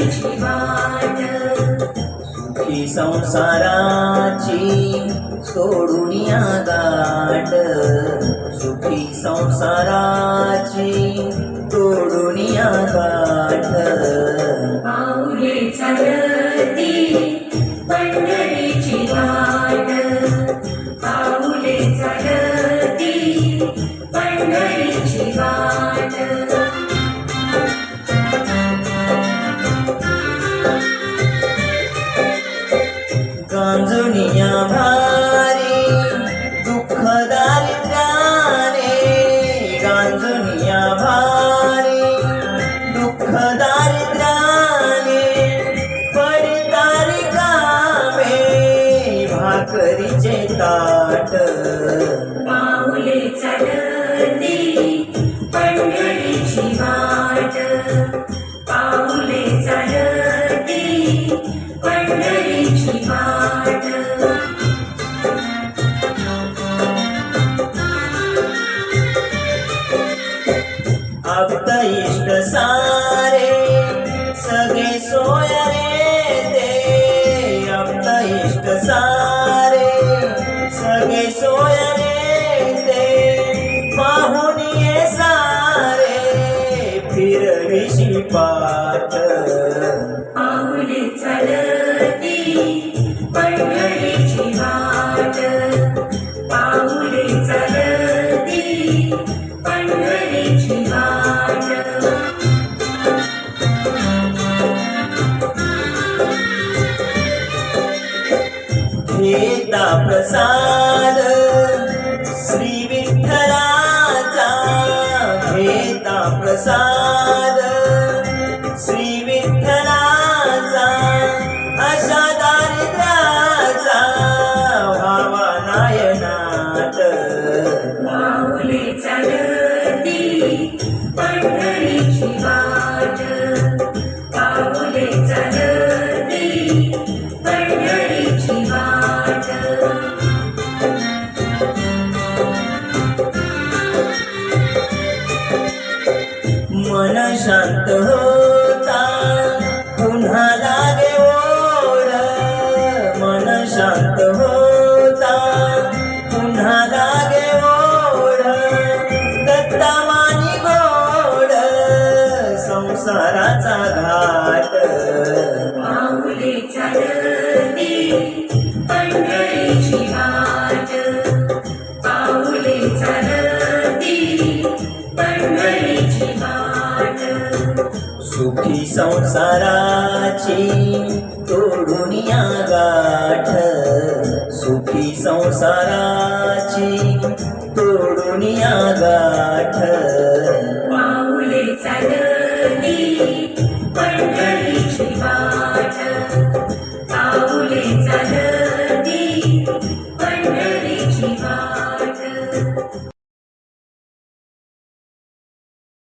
पंढरीची वाट सुखी संसाराची सोडून या गाठ. सुखी संसाराची तोडून या गाठ. पाऊले चालती पंढरीची वाट पाऊले चालती पंढरीची वाट गांजणिया भारी दुःख दारिद्र्याने गांजुनिया भारी दुःख दारिद्र्याने पडतारी कामे भाकरीचे ताट. पाऊले चढती पंढरीची वाट. पाऊले चढती पंढरीची वाट. भक्त इष्ट सारे सगळे सोय रे ते भक्त इष्ट सारे सगळे सोय रे ते पाहून सारे फिरविशी पाठ। पाऊले चलती पंढरीची घेता प्रसाद श्री विठ्ठलाचा घेता प्रसाद श्री मन शांत होता पुन्हा लागे ओढ. मन शांत होता पुन्हा लागे ओढ. दत्ता मानी गोड संसाराचा घा सुखी संसाराची तोडून या गाठ. सुखी संसाराची तोडून या गाठ.